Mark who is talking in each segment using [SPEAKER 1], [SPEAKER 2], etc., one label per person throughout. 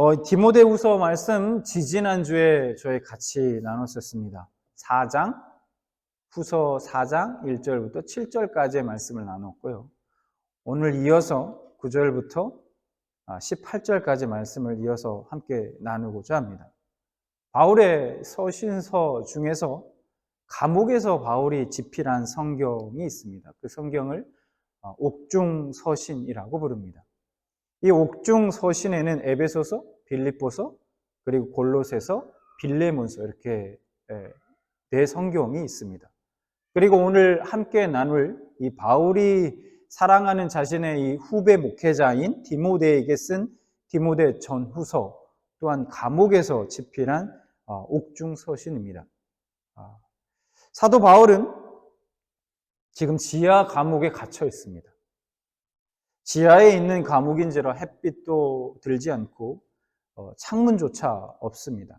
[SPEAKER 1] 어, 디모데후서 말씀 지지난주에 저희 같이 나눴었습니다. 4장, 후서 4장 1절부터 7절까지의 말씀을 나눴고요. 오늘 이어서 9절부터 18절까지 말씀을 이어서 함께 나누고자 합니다. 바울의 서신서 중에서 감옥에서 바울이 집필한 성경이 있습니다. 그 성경을 어, 옥중서신이라고 부릅니다. 이 옥중 서신에는 에베소서, 빌립보서, 그리고 골로새서, 빌레몬서 이렇게 네 성경이 있습니다. 그리고 오늘 함께 나눌 이 바울이 사랑하는 자신의 이 후배 목회자인 디모데에게 쓴 디모데 전후서 또한 감옥에서 집필한 어, 옥중 서신입니다. 아, 사도 바울은 지금 지하 감옥에 갇혀 있습니다. 지하에 있는 감옥인지라 햇빛도 들지 않고 어, 창문조차 없습니다.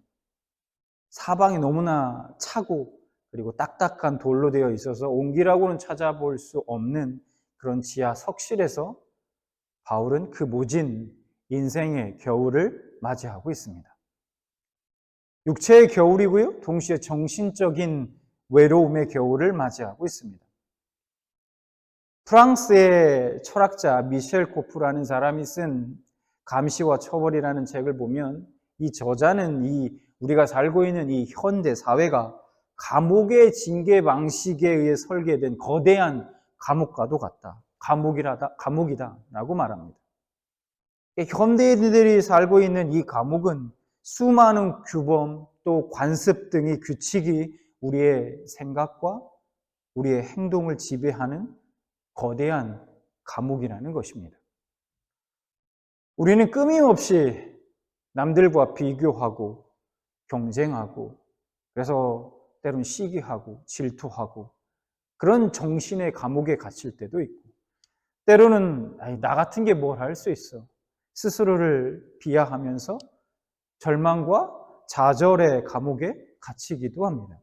[SPEAKER 1] 사방이 너무나 차고 그리고 딱딱한 돌로 되어 있어서 온기라고는 찾아볼 수 없는 그런 지하 석실에서 바울은 그 모진 인생의 겨울을 맞이하고 있습니다. 육체의 겨울이고요. 동시에 정신적인 외로움의 겨울을 맞이하고 있습니다. 프랑스의 철학자 미셸 코프라는 사람이 쓴 감시와 처벌이라는 책을 보면 이 저자는 이 우리가 살고 있는 이 현대 사회가 감옥의 징계 방식에 의해 설계된 거대한 감옥과도 같다. 감옥이라다, 감옥이다 라고 말합니다. 현대인들이 살고 있는 이 감옥은 수많은 규범 또 관습 등의 규칙이 우리의 생각과 우리의 행동을 지배하는 거대한 감옥이라는 것입니다. 우리는 끊임없이 남들과 비교하고 경쟁하고 그래서 때론 시기하고 질투하고 그런 정신의 감옥에 갇힐 때도 있고 때로는 나 같은 게 뭘 할 수 있어 스스로를 비하하면서 절망과 좌절의 감옥에 갇히기도 합니다.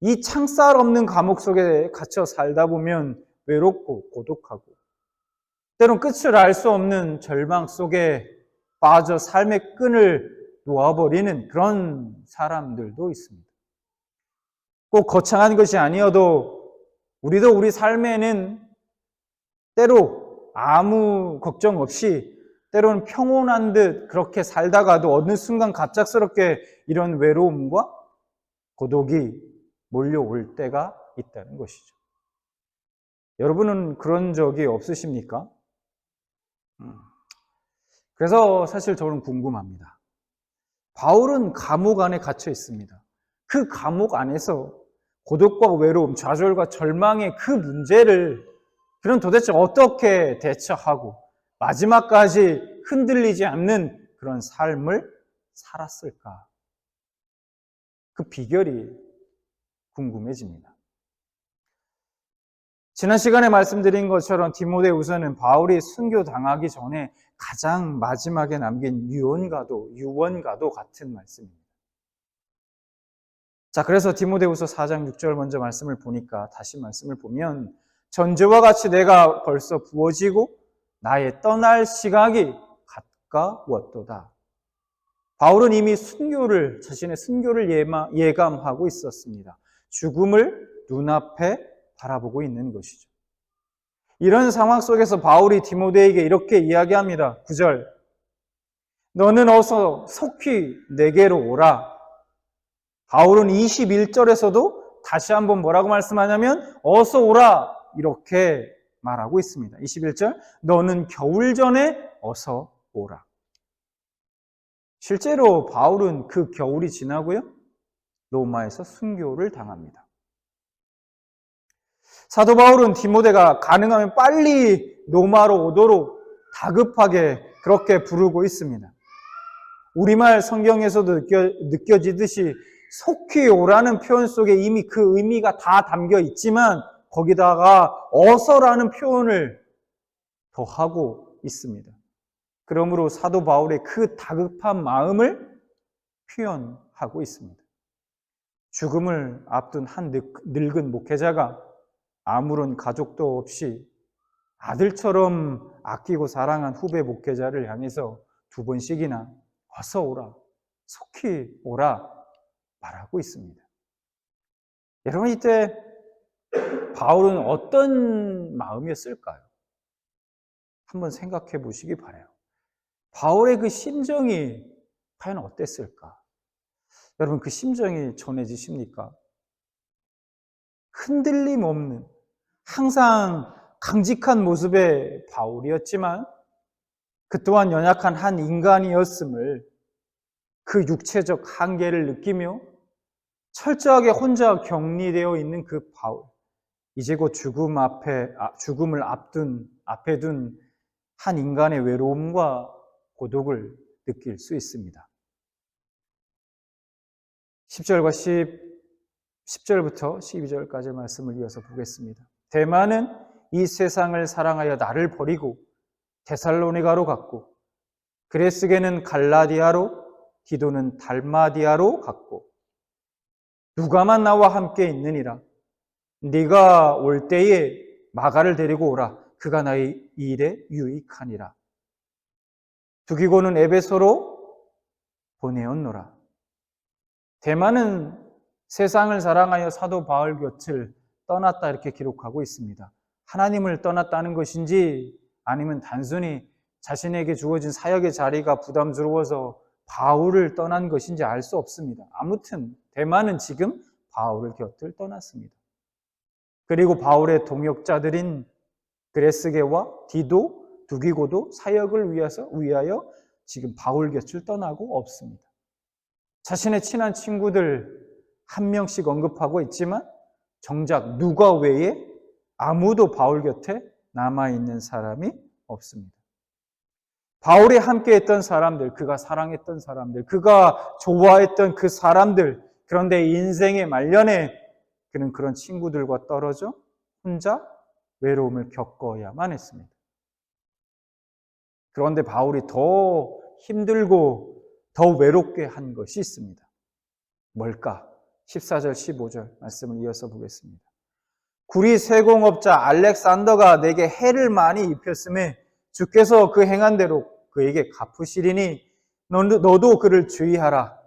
[SPEAKER 1] 이 창살 없는 감옥 속에 갇혀 살다 보면 외롭고 고독하고 때론 끝을 알 수 없는 절망 속에 빠져 삶의 끈을 놓아버리는 그런 사람들도 있습니다. 꼭 거창한 것이 아니어도 우리도 우리 삶에는 때로 아무 걱정 없이 때로는 평온한 듯 그렇게 살다가도 어느 순간 갑작스럽게 이런 외로움과 고독이 몰려올 때가 있다는 것이죠. 여러분은 그런 적이 없으십니까? 음. 그래서 사실 저는 궁금합니다. 바울은 감옥 안에 갇혀 있습니다. 그 감옥 안에서 고독과 외로움, 좌절과 절망의 그 문제를 그는 도대체 어떻게 대처하고 마지막까지 흔들리지 않는 그런 삶을 살았을까? 그 비결이 궁금해집니다. 지난 시간에 말씀드린 것처럼 디모데우서는 바울이 순교 당하기 전에 가장 마지막에 남긴 유언과도 유언과도 같은 말씀입니다. 자, 그래서 디모데우서 4장 6절 먼저 말씀을 보니까 다시 말씀을 보면 전제와 같이 내가 벌써 부어지고 나의 떠날 시각이 가까웠도다. 바울은 이미 순교를 자신의 순교를 예감하고 있었습니다. 죽음을 눈앞에 바라보고 있는 것이죠. 이런 상황 속에서 바울이 디모데에게 이렇게 이야기합니다. 9절. 너는 어서 속히 내게로 오라. 바울은 21절에서도 다시 한번 뭐라고 말씀하냐면 어서 오라 이렇게 말하고 있습니다. 21절, 너는 겨울 전에 어서 오라. 실제로 바울은 그 겨울이 지나고요, 로마에서 순교를 당합니다. 사도 바울은 디모데가 가능하면 빨리 로마로 오도록 다급하게 그렇게 부르고 있습니다. 우리말 성경에서도 느껴, 느껴 지듯이 속히 오라는 표현 속에 이미 그 의미가 다 담겨 있지만 거기다가 어서라는 표현을 더하고 있습니다. 그러므로 사도 바울의 그 다급한 마음을 표현하고 있습니다. 죽음을 앞둔 한 늙은 목회자가 아무런 가족도 없이 아들처럼 아끼고 사랑한 후배 목회자를 향해서 두 번씩이나 어서 오라, 속히 오라 말하고 있습니다. 여러분 이때 바울은 어떤 마음이었을까요? 한번 생각해 보시기 바래요. 바울의 그 심정이 과연 어땠을까? 여러분 그 심정이 전해지십니까? 흔들림 없는 항상 강직한 모습의 바울이었지만 그 또한 연약한 한 인간이었음을 그 육체적 한계를 느끼며 철저하게 혼자 격리되어 있는 그 바울. 이제 곧 죽음 앞에, 아, 죽음을 앞둔, 앞에 둔 한 인간의 외로움과 고독을 느낄 수 있습니다. 10절과 10, 10절부터 12절까지 말씀을 이어서 보겠습니다. 대만은 이 세상을 사랑하여 나를 버리고 데살로니가로 갔고 그레스게는 갈라디아로 디도는 달마디아로 갔고 누가만 나와 함께 있느니라. 네가 올 때에 마가를 데리고 오라. 그가 나의 일에 유익하니라. 두기고는 에베소로 보내었노라. 대만은 세상을 사랑하여 사도 바울 곁을 떠났다 이렇게 기록하고 있습니다. 하나님을 떠났다는 것인지 아니면 단순히 자신에게 주어진 사역의 자리가 부담스러워서 바울을 떠난 것인지 알 수 없습니다. 아무튼 대만은 지금 바울을 곁을 떠났습니다. 그리고 바울의 동역자들인 그레스게와 디도, 두기고도 사역을 위해서 위하여 지금 바울 곁을 떠나고 없습니다. 자신의 친한 친구들 한 명씩 언급하고 있지만 정작 누가 외에 아무도 바울 곁에 남아있는 사람이 없습니다. 바울이 함께 했던 사람들, 그가 사랑했던 사람들, 그가 좋아했던 그 사람들, 그런데 인생의 말년에 그는 그런 친구들과 떨어져 혼자 외로움을 겪어야만 했습니다. 그런데 바울이 더 힘들고 더 외롭게 한 것이 있습니다. 뭘까? 14절, 15절 말씀을 이어서 보겠습니다. 구리 세공업자 알렉산더가 내게 해를 많이 입혔음에 주께서 그 행한 대로 그에게 갚으시리니 너도 그를 주의하라.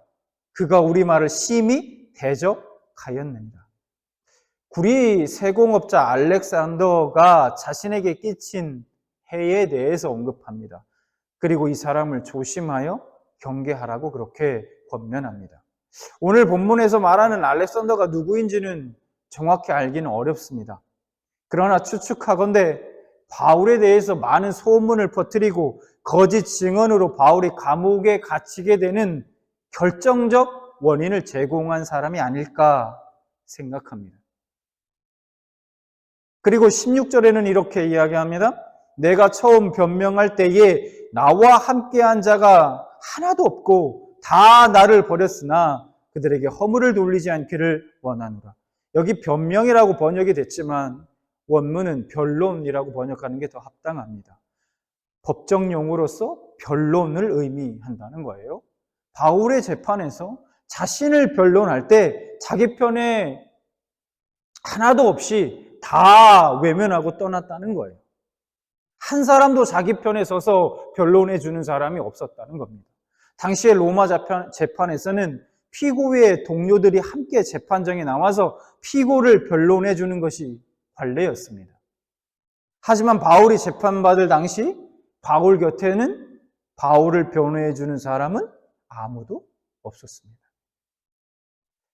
[SPEAKER 1] 그가 우리 말을 심히 대적하였느니라. 구리 세공업자 알렉산더가 자신에게 끼친 해에 대해서 언급합니다. 그리고 이 사람을 조심하여 경계하라고 그렇게 권면합니다. 오늘 본문에서 말하는 알렉산더가 누구인지는 정확히 알기는 어렵습니다. 그러나 추측하건대 바울에 대해서 많은 소문을 퍼뜨리고 거짓 증언으로 바울이 감옥에 갇히게 되는 결정적 원인을 제공한 사람이 아닐까 생각합니다. 그리고 16절에는 이렇게 이야기합니다. 내가 처음 변명할 때에 나와 함께한 자가 하나도 없고 다 나를 버렸으나 그들에게 허물을 돌리지 않기를 원하노라. 여기 변명이라고 번역이 됐지만 원문은 변론이라고 번역하는 게 더 합당합니다. 법정 용어로서 변론을 의미한다는 거예요. 바울의 재판에서 자신을 변론할 때 자기 편에 하나도 없이 다 외면하고 떠났다는 거예요. 한 사람도 자기 편에 서서 변론해 주는 사람이 없었다는 겁니다. 당시에 로마 재판에서는 피고의 동료들이 함께 재판정에 나와서 피고를 변론해 주는 것이 관례였습니다. 하지만 바울이 재판받을 당시 바울 곁에는 바울을 변호해 주는 사람은 아무도 없었습니다.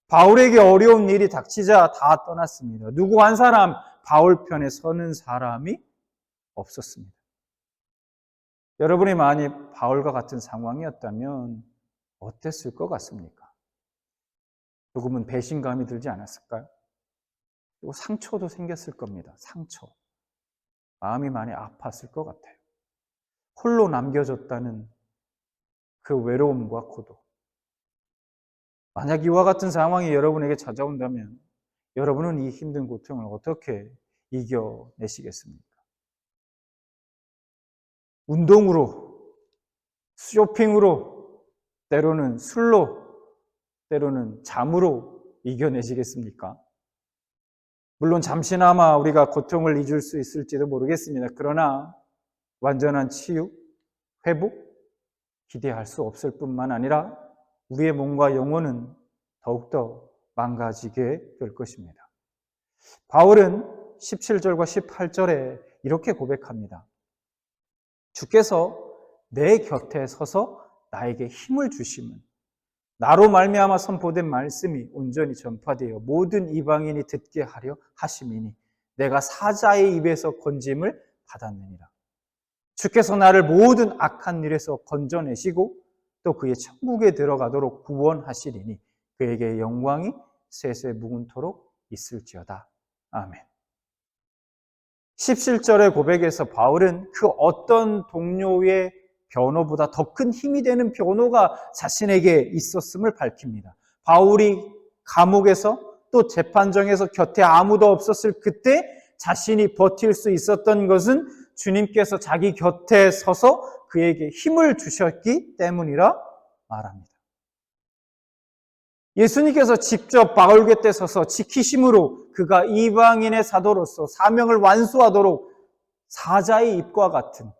[SPEAKER 1] 바울에게 어려운 일이 닥치자 다 떠났습니다. 누구 한 사람 바울 편에 서는 사람이 없었습니다. 여러분이 만약 바울과 같은 상황이었다면 어땠을 것 같습니까? 조금은 배신감이 들지 않았을까요? 그리고 상처도 생겼을 겁니다. 상처. 마음이 많이 아팠을 것 같아요. 홀로 남겨졌다는 그 외로움과 고독. 만약 이와 같은 상황이 여러분에게 찾아온다면 여러분은 이 힘든 고통을 어떻게 이겨내시겠습니까? 운동으로, 쇼핑으로, 때로는 술로, 때로는 잠으로 이겨내시겠습니까? 물론 잠시나마 우리가 고통을 잊을 수 있을지도 모르겠습니다. 그러나 완전한 치유, 회복, 기대할 수 없을 뿐만 아니라 우리의 몸과 영혼은 더욱더 망가지게 될 것입니다. 바울은 17절과 18절에 이렇게 고백합니다. 주께서 내 곁에 서서 나에게 힘을 주심은 나로 말미암아 선포된 말씀이 온전히 전파되어 모든 이방인이 듣게 하려 하심이니 내가 사자의 입에서 건짐을 받았느니라. 주께서 나를 모든 악한 일에서 건져내시고 또 그의 천국에 들어가도록 구원하시리니 그에게 영광이 세세 묵은토록 있을지어다. 아멘. 17절의 고백에서 바울은 그 어떤 동료의 변호보다 더 큰 힘이 되는 변호가 자신에게 있었음을 밝힙니다. 바울이 감옥에서 또 재판정에서 곁에 아무도 없었을 그때 자신이 버틸 수 있었던 것은 주님께서 자기 곁에 서서 그에게 힘을 주셨기 때문이라 말합니다. 예수님께서 직접 바울 곁에 서서 지키심으로 그가 이방인의 사도로서 사명을 완수하도록 사자의 입과 같은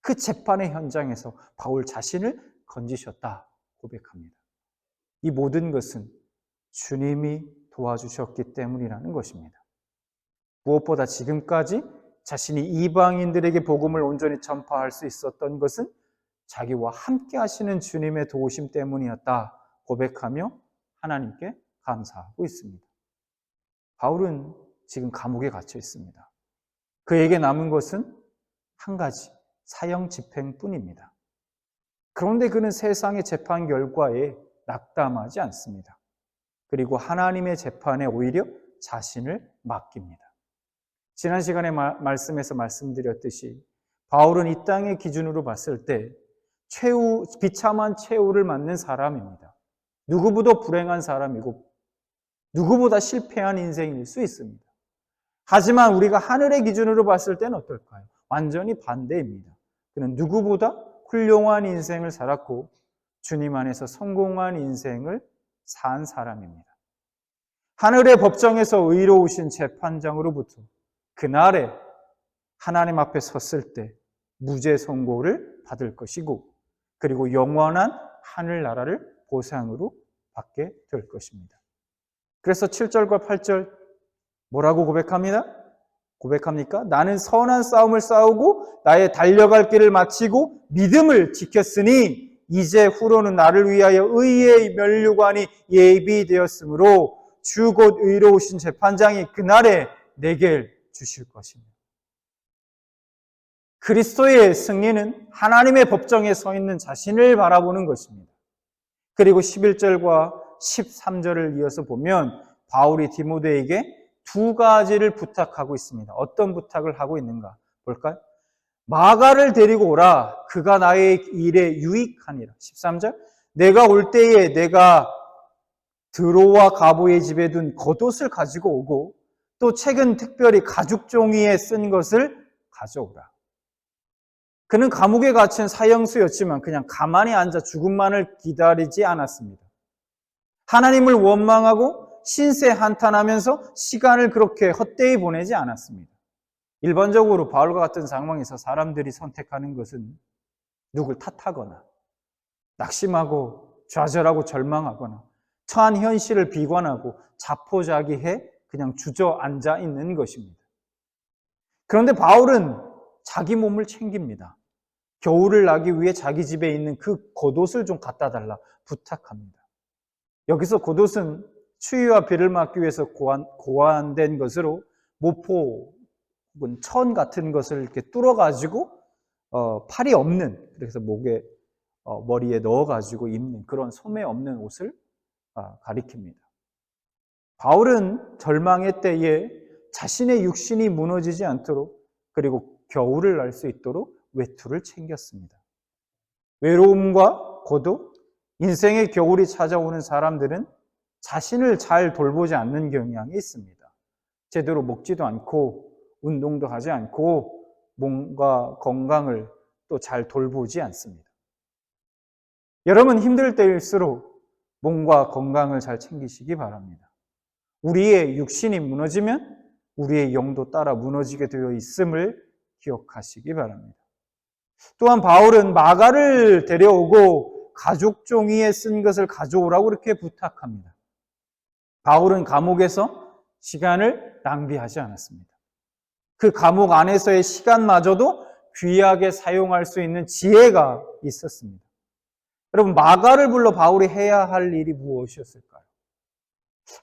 [SPEAKER 1] 그 재판의 현장에서 바울 자신을 건지셨다 고백합니다. 이 모든 것은 주님이 도와주셨기 때문이라는 것입니다. 무엇보다 지금까지 자신이 이방인들에게 복음을 온전히 전파할 수 있었던 것은 자기와 함께 하시는 주님의 도우심 때문이었다 고백하며 하나님께 감사하고 있습니다. 바울은 지금 감옥에 갇혀 있습니다. 그에게 남은 것은 한 가지, 사형 집행뿐입니다. 그런데 그는 세상의 재판 결과에 낙담하지 않습니다. 그리고 하나님의 재판에 오히려 자신을 맡깁니다. 지난 시간에 마, 말씀에서 말씀드렸듯이 바울은 이 땅의 기준으로 봤을 때 최후, 비참한 최후를 맞는 사람입니다. 누구보다 불행한 사람이고 누구보다 실패한 인생일 수 있습니다. 하지만 우리가 하늘의 기준으로 봤을 때는 어떨까요? 완전히 반대입니다. 그는 누구보다 훌륭한 인생을 살았고 주님 안에서 성공한 인생을 산 사람입니다. 하늘의 법정에서 의로우신 재판장으로부터 그날에 하나님 앞에 섰을 때 무죄 선고를 받을 것이고 그리고 영원한 하늘나라를 보상으로 받게 될 것입니다. 그래서 7절과 8절 뭐라고 고백합니다? 고백합니까? 나는 선한 싸움을 싸우고 나의 달려갈 길을 마치고 믿음을 지켰으니 이제 후로는 나를 위하여 의의 면류관이 예비되었으므로 주 곧 의로우신 재판장이 그날에 내게 주실 것입니다. 그리스도의 승리는 하나님의 법정에 서 있는 자신을 바라보는 것입니다. 그리고 11절과 13절을 이어서 보면 바울이 디모데에게 두 가지를 부탁하고 있습니다. 어떤 부탁을 하고 있는가 볼까요? 마가를 데리고 오라. 그가 나의 일에 유익하니라. 13절. 내가 올 때에 내가 드로와 가보의 집에 둔 겉옷을 가지고 오고 또 최근 특별히 가죽 종이에 쓴 것을 가져오라. 그는 감옥에 갇힌 사형수였지만 그냥 가만히 앉아 죽음만을 기다리지 않았습니다. 하나님을 원망하고 신세 한탄하면서 시간을 그렇게 헛되이 보내지 않았습니다. 일반적으로 바울과 같은 상황에서 사람들이 선택하는 것은 누굴 탓하거나 낙심하고 좌절하고 절망하거나 처한 현실을 비관하고 자포자기해 그냥 주저앉아 있는 것입니다. 그런데 바울은 자기 몸을 챙깁니다. 겨울을 나기 위해 자기 집에 있는 그 겉옷을 좀 갖다 달라 부탁합니다. 여기서 겉옷은 추위와 비를 막기 위해서 고안, 고안 된 것으로 모포 혹은 천 같은 것을 이렇게 뚫어가지고 어, 팔이 없는 그래서 목에 어, 머리에 넣어가지고 입는 그런 소매 없는 옷을 어, 가리킵니다. 바울은 절망의 때에 자신의 육신이 무너지지 않도록 그리고 겨울을 날 수 있도록 외투를 챙겼습니다. 외로움과 고독, 인생의 겨울이 찾아오는 사람들은 자신을 잘 돌보지 않는 경향이 있습니다. 제대로 먹지도 않고 운동도 하지 않고 몸과 건강을 또 잘 돌보지 않습니다. 여러분 힘들 때일수록 몸과 건강을 잘 챙기시기 바랍니다. 우리의 육신이 무너지면 우리의 영도 따라 무너지게 되어 있음을 기억하시기 바랍니다. 또한 바울은 마가를 데려오고 가죽 종이에 쓴 것을 가져오라고 이렇게 부탁합니다. 바울은 감옥에서 시간을 낭비하지 않았습니다. 그 감옥 안에서의 시간마저도 귀하게 사용할 수 있는 지혜가 있었습니다. 여러분, 마가를 불러 바울이 해야 할 일이 무엇이었을까요?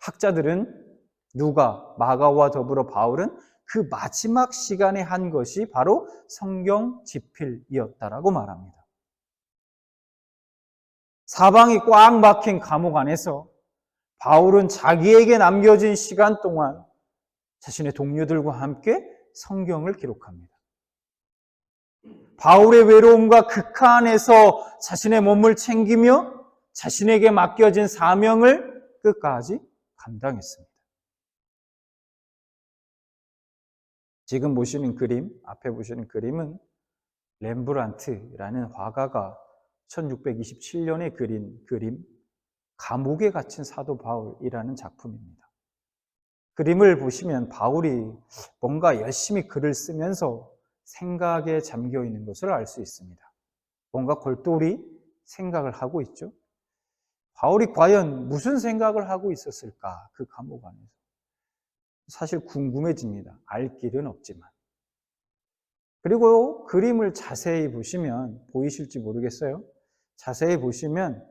[SPEAKER 1] 학자들은 누가 마가와 더불어 바울은 그 마지막 시간에 한 것이 바로 성경 집필이었다라고 말합니다. 사방이 꽉 막힌 감옥 안에서 바울은 자기에게 남겨진 시간 동안 자신의 동료들과 함께 성경을 기록합니다. 바울의 외로움과 극한에서 자신의 몸을 챙기며 자신에게 맡겨진 사명을 끝까지 감당했습니다. 지금 보시는 그림, 앞에 보시는 그림은 렘브란트라는 화가가 1627년에 그린 그림, 감옥에 갇힌 사도 바울이라는 작품입니다. 그림을 보시면 바울이 뭔가 열심히 글을 쓰면서 생각에 잠겨 있는 것을 알 수 있습니다. 뭔가 골똘히 생각을 하고 있죠. 바울이 과연 무슨 생각을 하고 있었을까? 그 감옥 안에서. 사실 궁금해집니다. 알 길은 없지만. 그리고 그림을 자세히 보시면 보이실지 모르겠어요. 자세히 보시면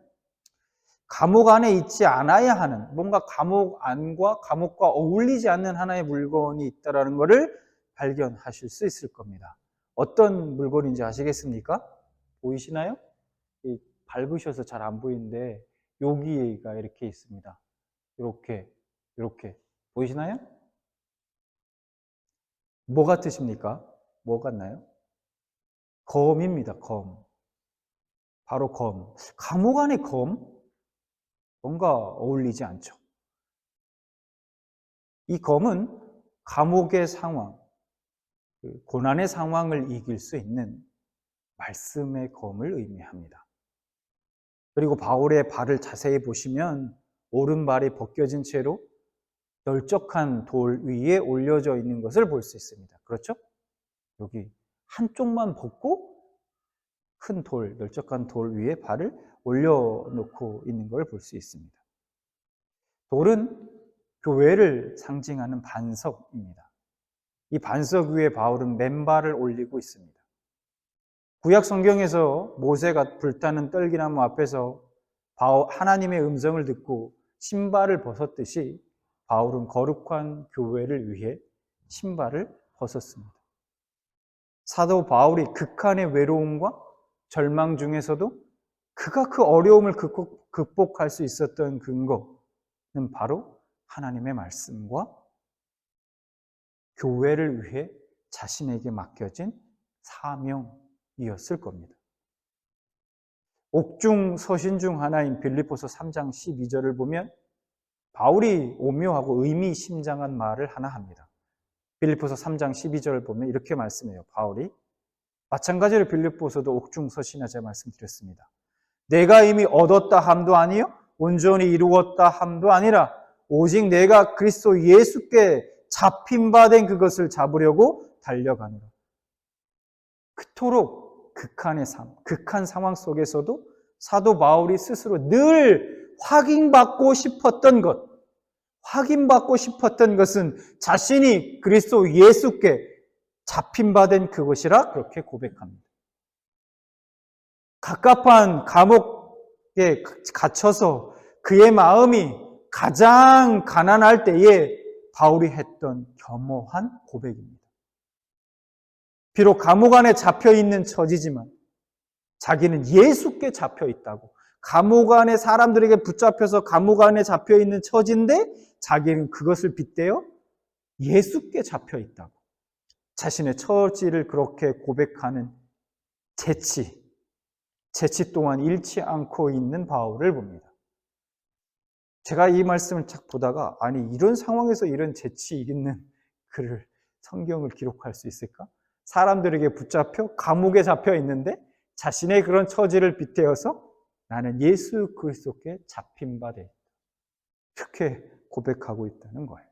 [SPEAKER 1] 감옥 안에 있지 않아야 하는 뭔가 감옥 안과 감옥과 어울리지 않는 하나의 물건이 있다라는 것을 발견하실 수 있을 겁니다. 어떤 물건인지 아시겠습니까? 보이시나요? 밟으셔서 잘 안 보이는데 여기가 이렇게 있습니다. 이렇게 이렇게 보이시나요? 뭐 같으십니까? 뭐 같나요? 검입니다. 검. 바로 검. 감옥 안에 검? 뭔가 어울리지 않죠. 이 검은 감옥의 상황, 그 고난의 상황을 이길 수 있는 말씀의 검을 의미합니다. 그리고 바울의 발을 자세히 보시면 오른발이 벗겨진 채로 널쩍한 돌 위에 올려져 있는 것을 볼 수 있습니다. 그렇죠? 여기 한쪽만 벗고 큰 돌, 널쩍한 돌 위에 발을 올려놓고 있는 걸 볼 수 있습니다. 돌은 교회를 상징하는 반석입니다. 이 반석 위에 바울은 맨발을 올리고 있습니다. 구약 성경에서 모세가 불타는 떨기나무 앞에서 하나님의 음성을 듣고 신발을 벗었듯이 바울은 거룩한 교회를 위해 신발을 벗었습니다. 사도 바울이 극한의 외로움과 절망 중에서도 그가 그 어려움을 극복할 수 있었던 근거는 바로 하나님의 말씀과 교회를 위해 자신에게 맡겨진 사명이었을 겁니다. 옥중 서신 중 하나인 빌리포서 3장 12절을 보면 바울이 오묘하고 의미심장한 말을 하나 합니다. 빌리포서 3장 12절을 보면 이렇게 말씀해요. 바울이 마찬가지로 빌리포서도 옥중 서신에 제가 말씀드렸습니다. 내가 이미 얻었다 함도 아니요 온전히 이루었다 함도 아니라 오직 내가 그리스도 예수께 잡힌 바 된 그것을 잡으려고 달려가노라. 그토록 극한의 삶, 극한 상황 속에서도 사도 바울이 스스로 늘 확인받고 싶었던 것, 확인받고 싶었던 것은 자신이 그리스도 예수께 잡힌 바 된 그것이라 그렇게 고백합니다. 갑갑한 감옥에 갇혀서 그의 마음이 가장 가난할 때에 바울이 했던 겸허한 고백입니다. 비록 감옥 안에 잡혀 있는 처지지만 자기는 예수께 잡혀 있다고 감옥 안에 사람들에게 붙잡혀서 감옥 안에 잡혀 있는 처지인데 자기는 그것을 빗대어 예수께 잡혀 있다고 자신의 처지를 그렇게 고백하는 재치, 재치 또한 잃지 않고 있는 바울을 봅니다. 제가 이 말씀을 딱 보다가 아니 이런 상황에서 이런 재치 있는 글을 성경을 기록할 수 있을까? 사람들에게 붙잡혀 감옥에 잡혀 있는데 자신의 그런 처지를 빗대어서 나는 예수 그리스도께 잡힌 바 돼. 이렇게 고백하고 있다는 거예요.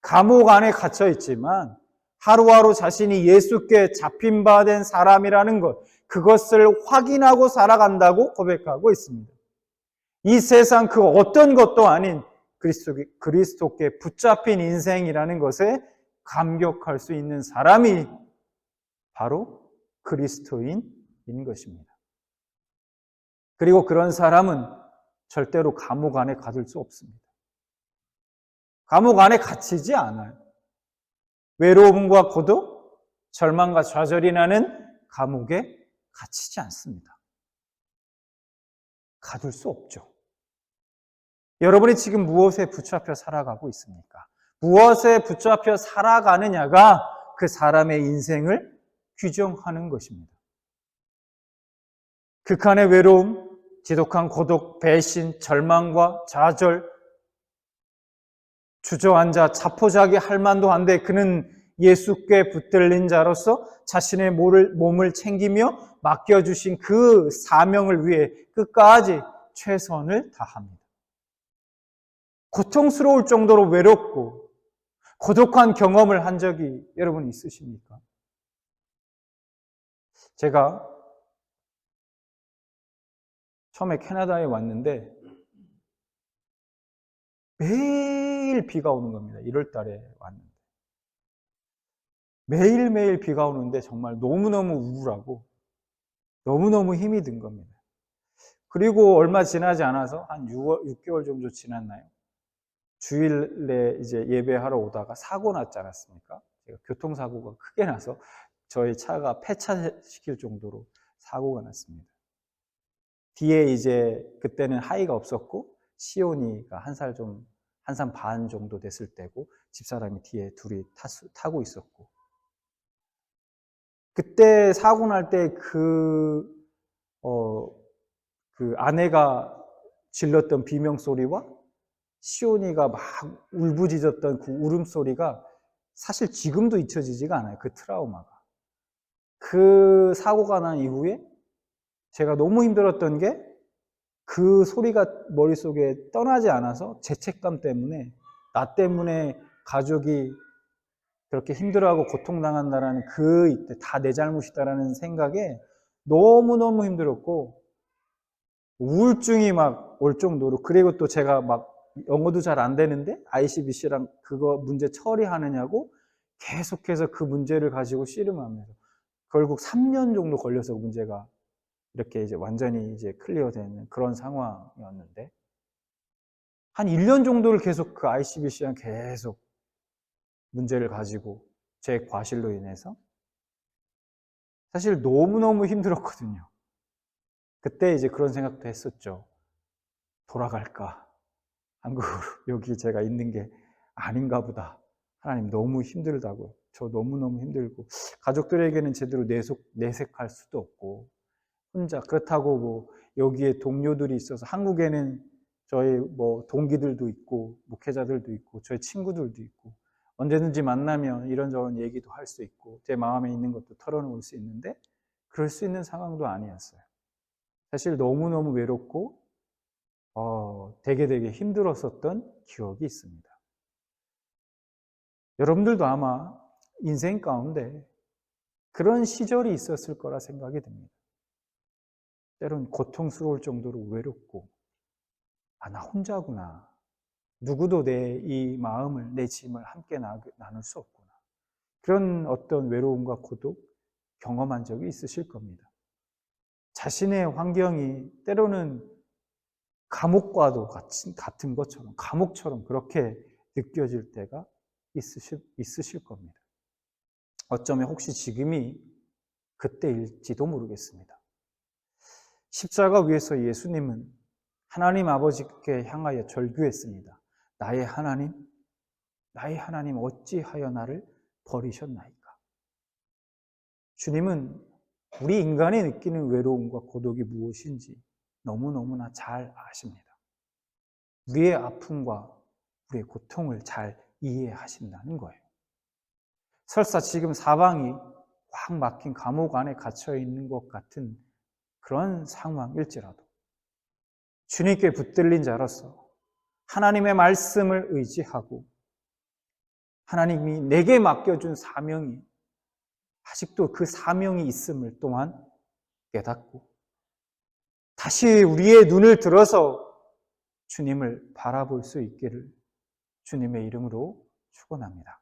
[SPEAKER 1] 감옥 안에 갇혀 있지만 하루하루 자신이 예수께 잡힌 바 된 사람이라는 것, 그것을 확인하고 살아간다고 고백하고 있습니다. 이 세상 그 어떤 것도 아닌 그리스도, 그리스도께 붙잡힌 인생이라는 것에 감격할 수 있는 사람이 바로 그리스도인인 것입니다. 그리고 그런 사람은 절대로 감옥 안에 가둘 수 없습니다. 감옥 안에 갇히지 않아요. 외로움과 고독, 절망과 좌절이 나는 감옥에 갇히지 않습니다. 가둘 수 없죠. 여러분이 지금 무엇에 붙잡혀 살아가고 있습니까? 무엇에 붙잡혀 살아가느냐가 그 사람의 인생을 규정하는 것입니다. 극한의 외로움, 지독한 고독, 배신, 절망과 좌절, 주저앉아 자포자기 할 만도 한데 그는 예수께 붙들린 자로서 자신의 몸을 챙기며 맡겨주신 그 사명을 위해 끝까지 최선을 다합니다. 고통스러울 정도로 외롭고 고독한 경험을 한 적이 여러분 있으십니까? 제가 처음에 캐나다에 왔는데 매일 비가 오는 겁니다. 1월 달에 왔는데. 매일매일 비가 오는데 정말 너무너무 우울하고 너무너무 힘이 든 겁니다. 그리고 얼마 지나지 않아서 한 6월, 6개월 정도 지났나요? 주일에 이제 예배하러 오다가 사고 났지 않았습니까? 교통사고가 크게 나서 저희 차가 폐차시킬 정도로 사고가 났습니다. 뒤에 이제 그때는 하이가 없었고 시온이가 한 살 좀, 한 살 반 정도 됐을 때고 집사람이 뒤에 둘이 타고 있었고 그때 사고 날 때 그, 어, 그 아내가 질렀던 비명 소리와 시온이가 막 울부짖었던 그 울음 소리가 사실 지금도 잊혀지지가 않아요. 그 트라우마가. 그 사고가 난 이후에 제가 너무 힘들었던 게 그 소리가 머릿속에 떠나지 않아서 죄책감 때문에 나 때문에 가족이 그렇게 힘들어하고 고통당한다라는 그 이때 다 내 잘못이다라는 생각에 너무너무 힘들었고 우울증이 막 올 정도로 그리고 또 제가 막 영어도 잘 안 되는데 ICBC랑 그거 문제 처리하느냐고 계속해서 그 문제를 가지고 씨름하면서 결국 3년 정도 걸려서 문제가 이렇게 이제 완전히 이제 클리어되는 그런 상황이었는데 한 1년 정도를 계속 그 ICBC랑 계속 문제를 가지고 제 과실로 인해서 사실 너무너무 힘들었거든요. 그때 이제 그런 생각도 했었죠. 돌아갈까? 한국으로 여기 제가 있는 게 아닌가 보다. 하나님 너무 힘들다고요. 저 너무너무 힘들고 가족들에게는 제대로 내속, 내색할 수도 없고 혼자 그렇다고 뭐 여기에 동료들이 있어서 한국에는 저희 뭐 동기들도 있고 목회자들도 있고 저희 친구들도 있고 언제든지 만나면 이런저런 얘기도 할 수 있고 제 마음에 있는 것도 털어놓을 수 있는데 그럴 수 있는 상황도 아니었어요. 사실 너무너무 외롭고 어, 되게 되게 힘들었었던 기억이 있습니다. 여러분들도 아마 인생 가운데 그런 시절이 있었을 거라 생각이 듭니다. 때론 고통스러울 정도로 외롭고, 아, 나 혼자구나. 누구도 내 이 마음을, 내 짐을 함께 나눌 수 없구나. 그런 어떤 외로움과 고독 경험한 적이 있으실 겁니다. 자신의 환경이 때로는 감옥과도 같은 것처럼, 감옥처럼 그렇게 느껴질 때가 있으실, 있으실 겁니다. 어쩌면 혹시 지금이 그때일지도 모르겠습니다. 십자가 위에서 예수님은 하나님 아버지께 향하여 절규했습니다. 나의 하나님, 나의 하나님 어찌하여 나를 버리셨나이까? 주님은 우리 인간이 느끼는 외로움과 고독이 무엇인지 너무너무나 잘 아십니다. 우리의 아픔과 우리의 고통을 잘 이해하신다는 거예요. 설사 지금 사방이 확 막힌 감옥 안에 갇혀 있는 것 같은 그런 상황일지라도 주님께 붙들린 자로서 하나님의 말씀을 의지하고 하나님이 내게 맡겨준 사명이 아직도 그 사명이 있음을 또한 깨닫고 다시 우리의 눈을 들어서 주님을 바라볼 수 있기를 주님의 이름으로 축원합니다.